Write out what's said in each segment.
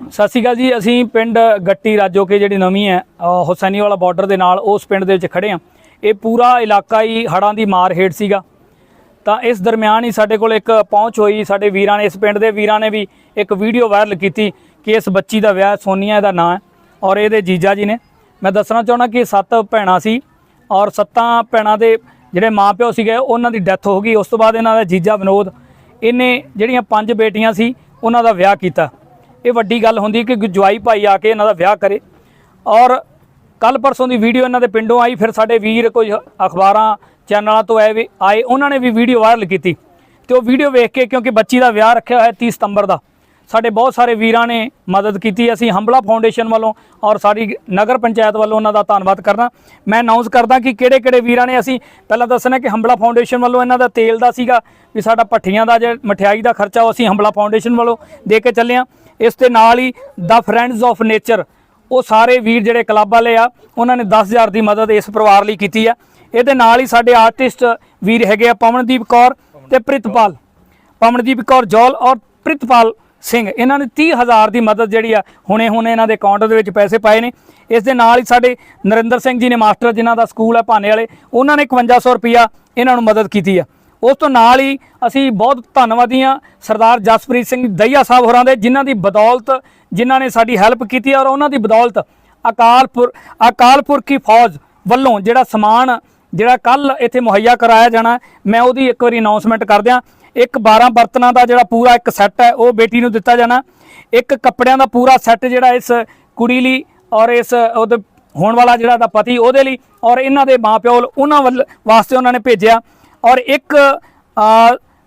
ਸਤਿ ਸ਼੍ਰੀ ਅਕਾਲ ਜੀ, ਅਸੀਂ ਪਿੰਡ ਗੱਟੀ ਰਾਜੋਕੇ ਜਿਹੜੀ ਨਵੀਂ ਹੈ, ਅਹ ਹੁਸੈਨੀ ਵਾਲਾ ਬਾਰਡਰ ਦੇ ਨਾਲ ਉਸ ਪਿੰਡ ਦੇ ਵਿੱਚ ਖੜੇ ਹਾਂ। ਇਹ ਪੂਰਾ ਇਲਾਕਾ ਹੀ ਹੜਾਂ ਦੀ ਮਾਰ ਹੇਠ ਸੀਗਾ। ਤਾਂ ਇਸ ਦਰਮਿਆਨ ਹੀ ਸਾਡੇ ਕੋਲ ਇੱਕ ਪਹੁੰਚ ਹੋਈ। ਸਾਡੇ ਵੀਰਾਂ ਨੇ, ਇਸ ਪਿੰਡ ਦੇ ਵੀਰਾਂ ਨੇ ਵੀ ਇੱਕ ਵੀਡੀਓ ਵਾਇਰਲ ਕੀਤੀ ਕਿ ਇਸ ਬੱਚੀ ਦਾ ਵਿਆਹ ਸੋਨੀਆ ਦਾ ਨਾਂ ਹੈ ਔਰ ਇਹਦੇ ਜੀਜਾ ਜੀ ਨੇ। ਮੈਂ ਦੱਸਣਾ ਚਾਹੁੰਦਾ ਕਿ ਸੱਤ ਭੈਣਾਂ ਸੀ ਔਰ ਸੱਤਾਂ ਭੈਣਾਂ ਦੇ ਜਿਹੜੇ ਮਾਪਿਓ ਸੀਗੇ, ਉਹਨਾਂ ਦੀ ਡੈਥ ਹੋ ਗਈ। ਉਸ ਤੋਂ ਬਾਅਦ ਇਹਨਾਂ ਦਾ ਜੀਜਾ ਵਿਨੋਦ, ਇਹਨੇ ਜਿਹੜੀਆਂ ਪੰਜ ਬੇਟੀਆਂ ਸੀ, ਉਹਨਾਂ ਦਾ ਵਿਆਹ ਕੀਤਾ। ਇਹ ਵੱਡੀ ਗੱਲ ਹੁੰਦੀ ਕਿ ਜਵਾਈ ਭਾਈ ਆ ਕੇ ਇਹਨਾਂ ਦਾ ਵਿਆਹ ਕਰੇ। ਔਰ ਕੱਲ ਪਰਸੋਂ ਦੀ ਵੀਡੀਓ ਇਹਨਾਂ ਦੇ ਪਿੰਡੋਂ ਆਈ, ਫਿਰ ਸਾਡੇ ਵੀਰ ਕੁਝ ਅਖਬਾਰਾਂ, ਚੈਨਲਾਂ ਤੋਂ ਆਏ ਵੀ, ਆਏ, ਉਹਨਾਂ ਨੇ ਵੀ ਵੀਡੀਓ ਵਾਇਰਲ ਕੀਤੀ। ਤੇ ਉਹ ਵੀਡੀਓ ਵੇਖ ਕੇ ਕਿਉਂਕਿ ਬੱਚੀ ਦਾ ਵਿਆਹ ਰੱਖਿਆ ਹੋਇਆ 30 ਸਤੰਬਰ ਦਾ। ਸਾਡੇ ਬਹੁਤ ਸਾਰੇ ਵੀਰਾਂ ਨੇ ਮਦਦ ਕੀਤੀ। ਅਸੀਂ ਹੰਬਲਾ ਫਾਊਂਡੇਸ਼ਨ ਵੱਲੋਂ ਔਰ ਸਾਡੀ ਨਗਰ ਪੰਚਾਇਤ ਵੱਲੋਂ ਉਹਨਾਂ ਦਾ ਧੰਨਵਾਦ ਕਰਦਾ। ਮੈਂ ਅਨਾਉਂਸ ਕਰਦਾ ਕਿ ਕਿਹੜੇ ਕਿਹੜੇ ਵੀਰਾਂ ਨੇ ਅਸੀਂ ਪਹਿਲਾਂ ਦੱਸਣਾ ਕਿ ਹੰਬਲਾ ਫਾਊਂਡੇਸ਼ਨ ਵੱਲੋਂ ਇਹਨਾਂ ਦਾ ਤੇਲ ਦਾ ਸੀਗਾ ਵੀ ਸਾਡਾ ਭੱਠੀਆਂ ਦਾ ਜੇ ਮਠਿਆਈ ਦਾ ਖਰਚਾ ਉਹ ਅਸੀਂ ਹੰਬਲਾ ਫਾਊਂਡੇਸ਼ਨ ਵੱਲੋਂ ਦੇ ਕੇ ਚੱਲੇ ਹਾਂ। ਇਸ ਦੇ ਨਾਲ ਹੀ ਦਾ ਫਰੈਂਡਸ ਆਫ ਨੇਚਰ ਉਹ ਸਾਰੇ ਵੀਰ ਜਿਹੜੇ ਕਲੱਬ ਵਾਲੇ ਆ, ਉਹਨਾਂ ਨੇ 10000 ਦੀ ਮਦਦ ਇਸ ਪਰਿਵਾਰ ਲਈ ਕੀਤੀ ਆ। ਇਹਦੇ ਨਾਲ ਹੀ ਸਾਡੇ ਆਰਟਿਸਟ ਵੀਰ ਹੈਗੇ ਆ ਪਵਨਦੀਪ ਕੌਰ ਤੇ ਪ੍ਰਿਤਪਾਲ। ਪਵਨਦੀਪ ਕੌਰ ਜੌਲ ਔਰ ਪ੍ਰਿਤਪਾਲ ਸਿੰਘ। ਇਹਨਾਂ ਨੇ 30000 ਦੀ ਮਦਦ ਜਿਹੜੀ ਆ, ਹੁਣੇ ਹੁਣੇ ਇਹਨਾਂ ਦੇ ਅਕਾਊਂਟ ਦੇ ਵਿੱਚ ਪੈਸੇ ਪਾਏ ਨੇ। ਇਸ ਦੇ ਨਾਲ ਹੀ ਸਾਡੇ ਨਰਿੰਦਰ ਸਿੰਘ ਜੀ ਨੇ ਮਾਸਟਰ, ਜਿਨ੍ਹਾਂ ਦਾ ਸਕੂਲ ਹੈ ਭਾਨੇ ਵਾਲੇ, ਉਹਨਾਂ ਨੇ 5100 ਰੁਪਿਆ ਇਹਨਾਂ ਨੂੰ ਮਦਦ ਕੀਤੀ ਆ। ਉਸ ਤੋਂ ਨਾਲ ਹੀ ਅਸੀਂ ਬਹੁਤ ਧੰਨਵਾਦੀ ਹਾਂ ਸਰਦਾਰ ਜਸਪ੍ਰੀਤ ਸਿੰਘ ਦਈਆ ਸਾਹਿਬ ਹੋਰਾਂ ਦੇ, ਜਿਨ੍ਹਾਂ ਦੀ ਬਦੌਲਤ, ਜਿਨ੍ਹਾਂ ਨੇ ਸਾਡੀ ਹੈਲਪ ਕੀਤੀ ਔਰ ਉਹਨਾਂ ਦੀ ਬਦੌਲਤ ਅਕਾਲਪੁਰ ਅਕਾਲਪੁਰ ਕੀ ਫੌਜ ਵੱਲੋਂ ਜਿਹੜਾ ਸਮਾਨ, ਜਿਹੜਾ ਕੱਲ ਇੱਥੇ ਮੁਹੱਈਆ ਕਰਾਇਆ ਜਾਣਾ, ਮੈਂ ਉਹਦੀ ਇੱਕ ਵਾਰੀ ਅਨਾਉਂਸਮੈਂਟ ਕਰ ਦਿਆਂ। ਇੱਕ 12 ਬਰਤਨਾਂ ਦਾ ਜਿਹੜਾ ਪੂਰਾ ਇੱਕ ਸੈੱਟ ਹੈ, ਉਹ ਬੇਟੀ ਨੂੰ ਦਿੱਤਾ ਜਾਣਾ। ਇੱਕ ਕੱਪੜਿਆਂ ਦਾ ਪੂਰਾ ਸੈੱਟ ਜਿਹੜਾ ਇਸ ਕੁੜੀ ਲਈ ਔਰ ਇਸ ਉਹਦੇ ਹੋਣ ਵਾਲਾ ਜਿਹੜਾ ਦਾ ਪਤੀ ਉਹਦੇ ਲਈ ਔਰ ਇਹਨਾਂ ਦੇ ਮਾਪਿਓ ਉਹਨਾਂ ਵੱਲ ਵਾਸਤੇ ਉਹਨਾਂ ਨੇ ਭੇਜਿਆ। ਔਰ ਇੱਕ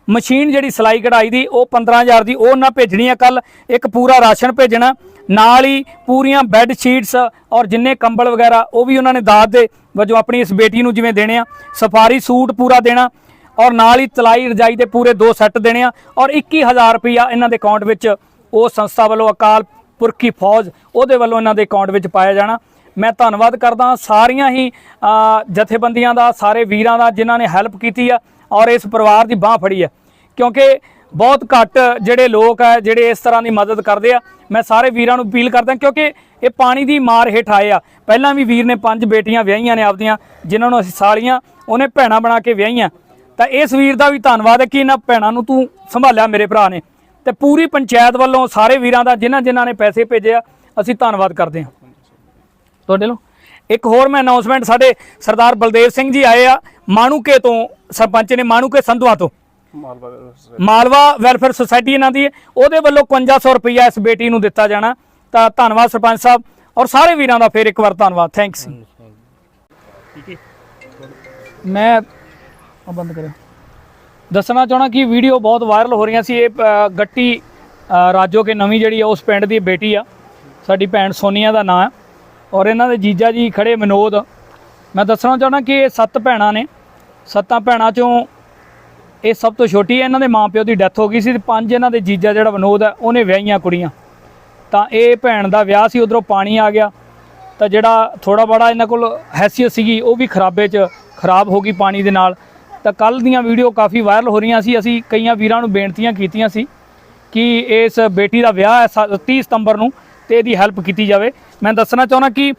ਮਸ਼ੀਨ ਜਿਹੜੀ ਸਿਲਾਈ ਕਢਾਈ ਦੀ, ਉਹ 15000 ਦੀ, ਉਹ ਉਹਨਾਂ ਭੇਜਣੀ ਆ ਕੱਲ ਇੱਕ ਪੂਰਾ ਰਾਸ਼ਨ ਭੇਜਣਾ। ਨਾਲ ਹੀ ਪੂਰੀਆਂ ਬੈੱਡ ਸ਼ੀਟਸ ਔਰ ਜਿੰਨੇ ਕੰਬਲ ਵਗੈਰਾ, ਉਹ ਵੀ ਉਹਨਾਂ ਨੇ ਦਾਤ ਦੇ ਵਜੋਂ ਆਪਣੀ ਇਸ ਬੇਟੀ ਨੂੰ ਜਿਵੇਂ ਦੇਣੇ ਆ। ਸਫਾਰੀ ਸੂਟ ਪੂਰਾ ਦੇਣਾ। ਔਰ ਨਾਲ ਹੀ ਤਲਾਈ ਰਜਾਈ ਦੇ ਪੂਰੇ ਦੋ ਸੈੱਟ ਦੇਣੇ ਆ ਔਰ 21000 ਰੁਪਇਆ ਇਹਨਾਂ ਦੇ ਅਕਾਊਂਟ ਵਿੱਚ ਉਹ ਸੰਸਥਾ ਵੱਲੋਂ ਅਕਾਲ ਪੁਰਖੀ ਫੌਜ ਉਹਦੇ ਵੱਲੋਂ ਇਹਨਾਂ ਦੇ ਅਕਾਊਂਟ ਵਿੱਚ ਪਾਇਆ ਜਾਣਾ। ਮੈਂ ਧੰਨਵਾਦ ਕਰਦਾ ਸਾਰੀਆਂ ਹੀ ਜਥੇਬੰਦੀਆਂ ਦਾ, ਸਾਰੇ ਵੀਰਾਂ ਦਾ ਜਿਨ੍ਹਾਂ ਨੇ ਹੈਲਪ ਕੀਤੀ ਆ ਔਰ ਇਸ ਪਰਿਵਾਰ ਦੀ ਬਾਹ ਫੜੀ ਆ। ਕਿਉਂਕਿ ਬਹੁਤ ਘੱਟ ਜਿਹੜੇ ਲੋਕ ਆ, ਜਿਹੜੇ ਇਸ ਤਰ੍ਹਾਂ ਦੀ ਮਦਦ ਕਰਦੇ ਆ, ਮੈਂ ਸਾਰੇ ਵੀਰਾਂ ਨੂੰ ਅਪੀਲ ਕਰਦਾ ਕਿਉਂਕਿ ਇਹ ਪਾਣੀ ਦੀ ਮਾਰ ਹੇਠ ਆਏ ਆ। ਪਹਿਲਾਂ ਵੀ ਵੀਰ ਨੇ ਪੰਜ ਬੇਟੀਆਂ ਵਿਆਹੀਆਂ ਨੇ ਆਪਦੀਆਂ, ਜਿਨ੍ਹਾਂ ਨੂੰ ਅਸੀਂ ਸਾਲੀਆਂ, ਉਹਨੇ ਭੈਣਾਂ ਬਣਾ ਕੇ ਵਿਆਹੀਆਂ। ਤਾਂ ਇਸ ਵੀਰ ਦਾ ਵੀ ਧੰਨਵਾਦ ਹੈ ਕਿ ਇਹਨਾਂ ਭੈਣਾਂ ਨੂੰ ਤੂੰ ਸੰਭਾਲਿਆ ਮੇਰੇ ਭਰਾ ਨੇ। ਤੇ ਪੂਰੀ ਪੰਚਾਇਤ ਵੱਲੋਂ ਸਾਰੇ ਵੀਰਾਂ ਦਾ ਜਿਨ੍ਹਾਂ ਜਿਨ੍ਹਾਂ ਨੇ ਪੈਸੇ ਭੇਜੇ ਆ ਅਸੀਂ ਧੰਨਵਾਦ ਕਰਦੇ ਹਾਂ। ਤੁਹਾਡੇ ਲੋ ਇੱਕ ਹੋਰ ਮੈਂ ਅਨਾਉਂਸਮੈਂਟ ਸਾਡੇ ਸਰਦਾਰ ਬਲਦੇਵ ਸਿੰਘ ਜੀ ਆਏ ਆ ਮਾਣੂਕੇ ਤੋਂ ਸਰਪੰਚ ਨੇ ਮਾਣੂਕੇ ਸੰਧਵਾ ਤੋਂ। ਮਾਲਵਾ ਵੈਲਫੇਅਰ ਸੁਸਾਇਟੀ ਇਹਨਾਂ ਦੀ ਹੈ ਉਹਦੇ ਵੱਲੋਂ 5500 ਰੁਪਇਆ ਇਸ ਬੇਟੀ ਨੂੰ ਦਿੱਤਾ ਜਾਣਾ। ਤਾਂ ਧੰਨਵਾਦ ਸਰਪੰਚ ਸਾਹਿਬ ਔਰ ਸਾਰੇ ਵੀਰਾਂ ਦਾ ਫੇਰ ਇੱਕ ਵਾਰ ਧੰਨਵਾਦ। ਥੈਂਕਸ ਮੈਂ ਆ ਬੰਦ ਕਰਿਓ। ਦੱਸਣਾ ਚਾਹਣਾ ਕਿ ਵੀਡੀਓ ਬਹੁਤ ਵਾਇਰਲ ਹੋ ਰਹੀਆਂ ਸੀ। ਇਹ ਅ, ਗੱਟੀ ਅ, ਰਾਜੋ ਕੇ ਨਵੀਂ ਜਿਹੜੀ ਆ ਉਸ ਪਿੰਡ ਦੀ ਬੇਟੀ ਆ। ਸਾਡੀ ਭੈਣ ਸੋਨੀਆ ਦਾ ਨਾਂ ਹੈ ਔਰ ਇਹਨਾਂ ਦੇ ਜੀਜਾ ਜੀ ਖੜੇ ਵਿਨੋਦ ਮੈਂ ਦੱਸਣਾ ਚਾਹਣਾ ਕਿ ਇਹ ਸੱਤ ਭੈਣਾਂ ਨੇ। ਸੱਤਾਂ ਭੈਣਾਂ ਚੋਂ ਇਹ ਸਭ ਤੋਂ ਛੋਟੀ ਹੈ ਇਹਨਾਂ ਦੇ ਮਾਪਿਓ ਦੀ ਡੈਥ ਹੋ ਗਈ ਸੀ ਤੇ ਪੰਜ ਇਹਨਾਂ ਦੇ ਜੀਜਾ ਜਿਹੜਾ ਵਿਨੋਦ ਹੈ ਉਹਨੇ ਵਿਆਹੀਆਂ ਕੁੜੀਆਂ। ਤਾਂ ਇਹ ਭੈਣ ਦਾ ਵਿਆਹ ਸੀ ਉਧਰੋਂ ਪਾਣੀ ਆ ਗਿਆ। ਤਾਂ ਜਿਹੜਾ ਥੋੜਾ ਬੜਾ ਇਹਨਾਂ ਕੋਲ ਹੈਸੀਅਤ ਸੀਗੀ ਉਹ ਵੀ ਖਰਾਬੇ 'ਚ ਖਰਾਬ ਹੋ ਗਈ ਪਾਣੀ ਦੇ ਨਾਲ। ਤਾਂ ਕੱਲ ਦੀਆਂ ਵੀਡੀਓ ਕਾਫੀ ਵਾਇਰਲ ਹੋ ਰਹੀਆਂ ਸੀ। ਅਸੀਂ ਕਈਆਂ ਵੀਰਾਂ ਨੂੰ ਬੇਨਤੀਆਂ ਕੀਤੀਆਂ ਸੀ ਕਿ ਇਸ ਬੇਟੀ ਦਾ ਵਿਆਹ ਹੈ ਸ- 30 ਸਤੰਬਰ ਨੂੰ ਤੇ ਇਹਦੀ ਹੈਲਪ ਕੀਤੀ ਜਾਵੇ। ਮੈਂ ਦੱਸਣਾ ਚਾਹੁੰਦਾ ਕਿ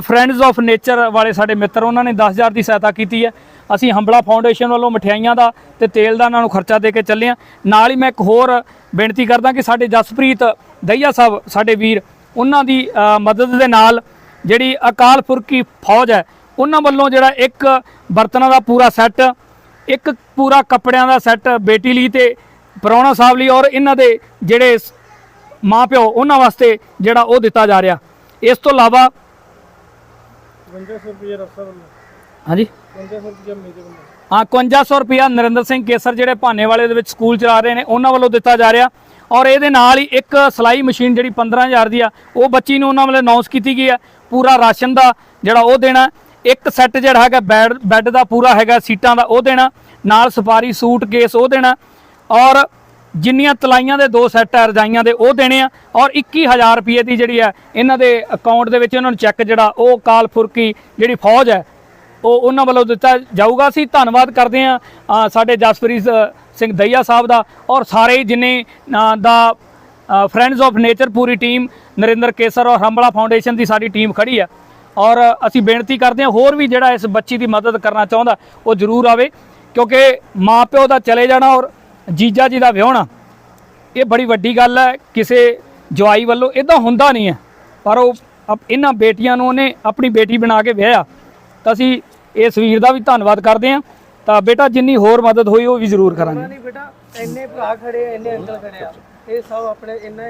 ਫਰੈਂਡਸ ਆਫ ਨੇਚਰ ਵਾਲੇ ਸਾਡੇ ਮਿੱਤਰ, ਉਹਨਾਂ ਨੇ 10000 ਦੀ ਸਹਾਇਤਾ ਕੀਤੀ ਹੈ। ਅਸੀਂ ਹੰਬਲਾ ਫਾਊਂਡੇਸ਼ਨ ਵੱਲੋਂ ਮਠਿਆਈਆਂ ਦਾ ਤੇ ਤੇਲ ਦਾ ਉਹਨਾਂ ਨੂੰ ਖਰਚਾ ਦੇ ਕੇ ਚੱਲੇ ਹਾਂ। ਨਾਲ ਹੀ ਮੈਂ ਇੱਕ ਹੋਰ ਬੇਨਤੀ ਕਰਦਾ ਕਿ ਸਾਡੇ ਜਸਪ੍ਰੀਤ ਦਈਆ ਸਾਹਿਬ, ਸਾਡੇ ਵੀਰ, ਉਹਨਾਂ ਦੀ ਮਦਦ ਦੇ ਨਾਲ ਜਿਹੜੀ ਅਕਾਲ ਪੁਰਖੀ ਫੌਜ ਹੈ, ਉਹਨਾਂ ਵੱਲੋਂ ਜਿਹੜਾ ਇੱਕ ਬਰਤਨਾਂ ਦਾ ਪੂਰਾ ਸੈੱਟ ਇੱਕ ਪੂਰਾ ਕੱਪੜਿਆਂ ਦਾ ਸੈੱਟ ਬੇਟੀ ਲਈ ਤੇ ਪ੍ਰਾਹੁਣਾ ਸਾਹਿਬ ਲਈ ਔਰ ਇਹਨਾਂ ਦੇ ਜਿਹੜੇ ਮਾਂ ਪਿਓ ਉਹਨਾਂ ਵਾਸਤੇ ਜਿਹੜਾ ਉਹ ਦਿੱਤਾ ਜਾ ਰਿਹਾ। ਇਸ ਤੋਂ ਇਲਾਵਾ 5500 ਰੁਪਏ ਰਸਤਾ ਵੱਲੋਂ ਹਾਂਜੀ? 5500 ਰੁਪਏ ਮੇਰੇ ਵੱਲੋਂ ਹਾਂ 5100 ਰੁਪਿਆ ਨਰਿੰਦਰ ਸਿੰਘ ਕੇਸਰ ਜਿਹੜੇ ਭਾਨੇ ਵਾਲੇ ਦੇ ਵਿੱਚ ਸਕੂਲ ਚਲਾ ਰਹੇ ਨੇ ਉਹਨਾਂ ਵੱਲੋਂ ਦਿੱਤਾ ਜਾ ਰਿਹਾ। ਔਰ ਇਹਦੇ ਨਾਲ ਹੀ ਇੱਕ ਸਲਾਈ ਮਸ਼ੀਨ ਜਿਹੜੀ 15000 ਦੀ ਆ ਉਹ ਬੱਚੀ ਨੂੰ ਉਹਨਾਂ ਵੱਲੋਂ ਅਨਾਉਂਸ ਕੀਤੀ ਗਈ ਆ। ਪੂਰਾ ਰਾਸ਼ਨ ਦਾ ਜਿਹੜਾ ਉਹ ਦੇਣਾ। ਇੱਕ ਸੈੱਟ ਜਿਹੜਾ ਹੈਗਾ ਬੈੱਡ ਬੈੱਡ ਦਾ ਪੂਰਾ ਹੈਗਾ ਸੀਟਾਂ ਦਾ ਉਹ ਦੇਣਾ, ਨਾਲ ਸਫਾਰੀ ਸੂਟ ਕੇਸ ਉਹ ਦੇਣਾ ਔਰ ਜਿੰਨੀਆਂ ਤਲਾਈਆਂ ਦੇ ਦੋ ਸੈੱਟ ਆ, ਰਜਾਈਆਂ ਦੇ ਉਹ ਦੇਣੇ ਆ ਔਰ 21000 ਰੁਪਏ ਦੀ ਜਿਹੜੀ ਆ ਇਹਨਾਂ ਦੇ ਅਕਾਊਂਟ ਦੇ ਵਿੱਚ ਉਹਨਾਂ ਨੂੰ ਚੈੱਕ ਜਿਹੜਾ ਉਹ ਕਾਲਪੁਰਕੀ ਜਿਹੜੀ ਫੌਜ ਹੈ, ਉਹ ਉਹਨਾਂ ਵੱਲੋਂ ਦਿੱਤਾ ਜਾਊਗਾ। ਅਸੀਂ ਧੰਨਵਾਦ ਕਰਦੇ ਹਾਂ ਸਾਡੇ ਜਸਪ੍ਰੀਤ ਸਿੰਘ ਦਈਆ ਸਾਹਿਬ ਦਾ ਔਰ ਸਾਰੇ ਜਿੰਨੇ ਦਾ ਫਰੈਂਡਸ ਆਫ ਨੇਚਰ ਪੂਰੀ ਟੀਮ ਨਰਿੰਦਰ ਕੇਸਰ ਔਰ ਹੰਬਲਾ ਫਾਊਂਡੇਸ਼ਨ ਦੀ ਸਾਡੀ ਟੀਮ ਖੜੀ ਆ ਔਰ ਅਸੀਂ ਬੇਨਤੀ ਕਰਦੇ ਹਾਂ, ਹੋਰ ਵੀ ਜਿਹੜਾ ਇਸ ਬੱਚੀ ਦੀ ਮਦਦ ਕਰਨਾ ਚਾਹੁੰਦਾ, ਉਹ ਜ਼ਰੂਰ ਆਵੇ, ਕਿਉਂਕਿ ਮਾਪਿਓ ਦਾ ਚਲੇ ਜਾਣਾ ਔਰ ਜੀਜਾ ਜੀ ਦਾ ਵਿਆਹਣਾ, ਇਹ ਬੜੀ ਵੱਡੀ ਗੱਲ ਹੈ, ਕਿਸੇ ਜਵਾਈ ਵੱਲੋਂ ਇਦਾਂ ਹੁੰਦਾ ਨਹੀਂ ਹੈ। ਪਰ ਉਹ ਇਹਨਾਂ ਬੇਟੀਆਂ ਨੂੰ ਉਹਨੇ ਆਪਣੀ ਬੇਟੀ ਬਣਾ ਕੇ ਵਿਆਹਿਆ। ਤਾਂ ਅਸੀਂ ਇਸ ਵੀਰ ਦਾ ਵੀ ਧੰਨਵਾਦ ਕਰਦੇ ਹਾਂ। ਤਾਂ ਬੇਟਾ, ਜਿੰਨੀ ਹੋਰ ਮਦਦ ਹੋਈ, ਉਹ ਵੀ ਜ਼ਰੂਰ ਕਰਾਂਗੇ। ਨਹੀਂ ਬੇਟਾ, ਇੰਨੇ ਭਰਾ ਖੜੇ ਇੰਨੇ ਅੰਕਲ ਖੜੇ ਆ। ਇਹ ਸਭ ਆਪਣੇ, ਇੰਨਾ